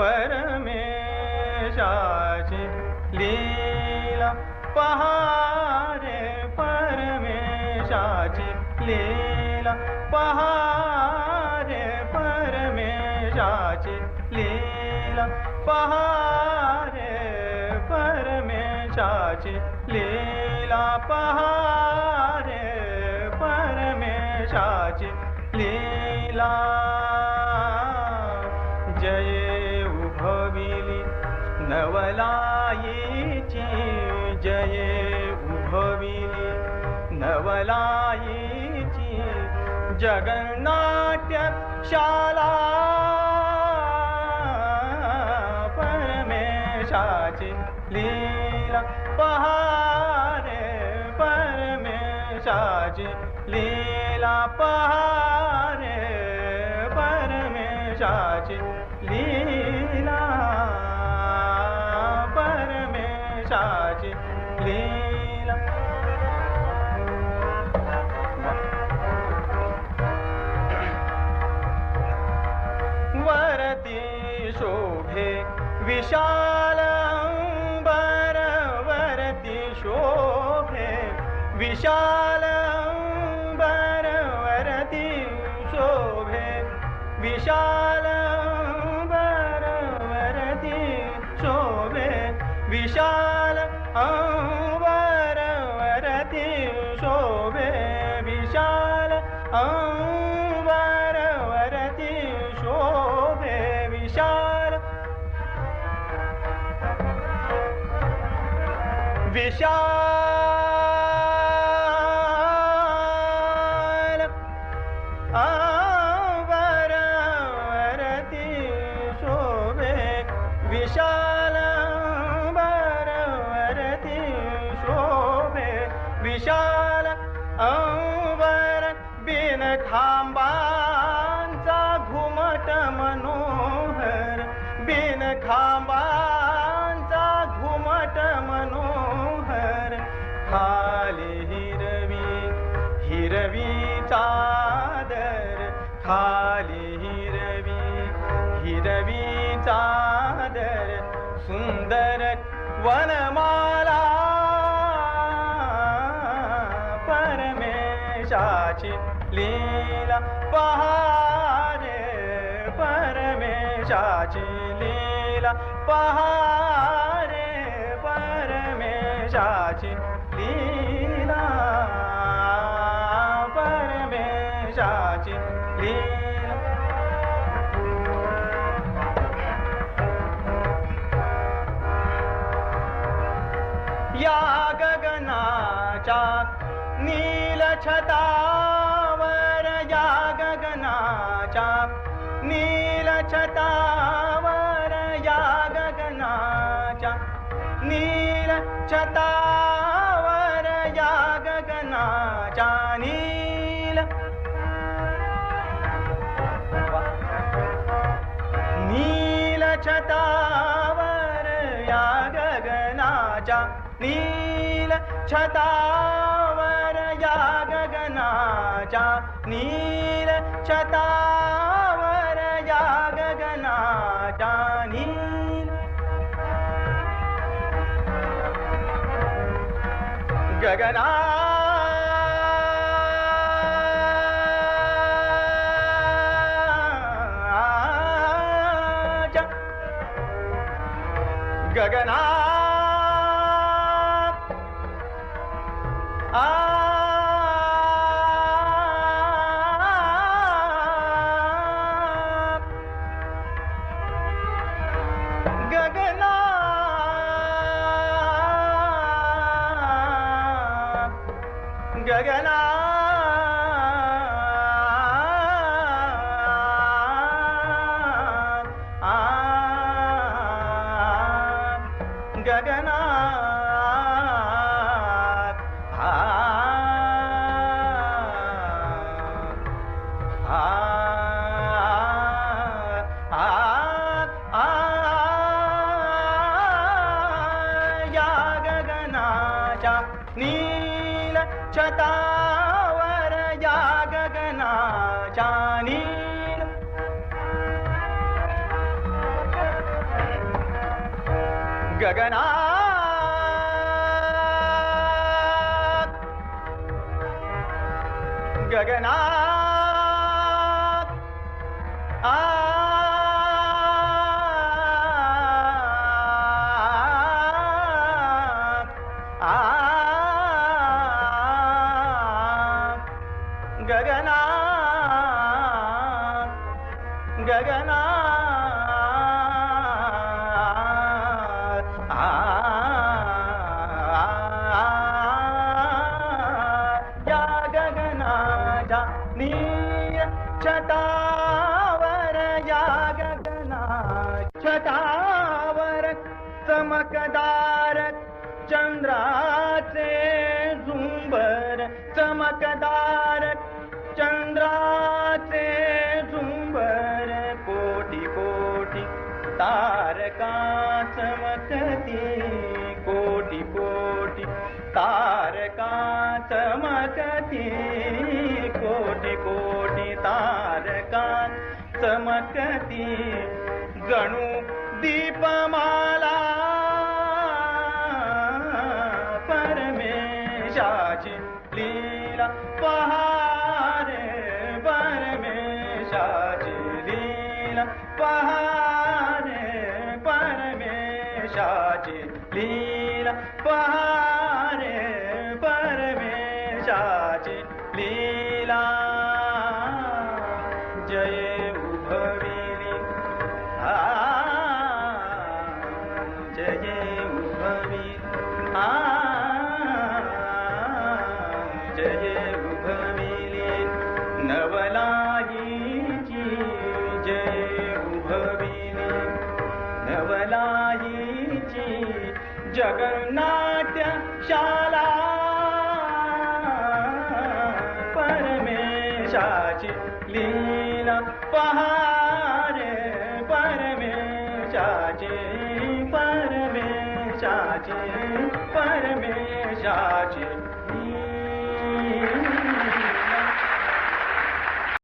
मे लीला पहारे पहारमे लीला पहारे पहाारमे लीला पहारे पहारमे लीला पहारे पहारमे लीला नवलायी जय उभवी। नवलायी जगन्नाट्यशाला परमेशाचि लीला पहारे। परमेशाची लीला पहारे। परमेशाचि लीला चाचि लीला। वरति शोभे विशालम्बर वरति शोभे विशालम्बर वरति शोभे विशाल रति शोभे विशाल। विशाल आं शोभे विशाल विशाली शोभे विशाल। बिन खांबांचा घुमट मनोहर बिन खांबांचा घुमट मनोहर. खाली हिरवी हिरवी चादर खाली हिरवी हिरवी चादर सुंदर वनमा चाची लीला पहारे परमेशाची लीला पहारे परमेशाची लीला परमेशाची लीला। वर यागनाचा नील छा वर यागनाच नील। छा वर यागगनाचा वीर चतावर गगनाता नी गगना गगना गगनात. हा. हा. या गगनाच्या नील छता गगना गगना गगना गगना चंद्राचे झुंबर चमकदार चंद्राचे झुंबर कोटि कोटी तारका चमकती कोटि कोटी तारका चमकती कोटि कोटी तारका चमकती गणु दीपमाला लीला पहारे परमेशाची लीला पहारे परमेशाची लीला पहारे परमेशाची लीला जगन्नाट्य शाला परमेशाची लीला पहारे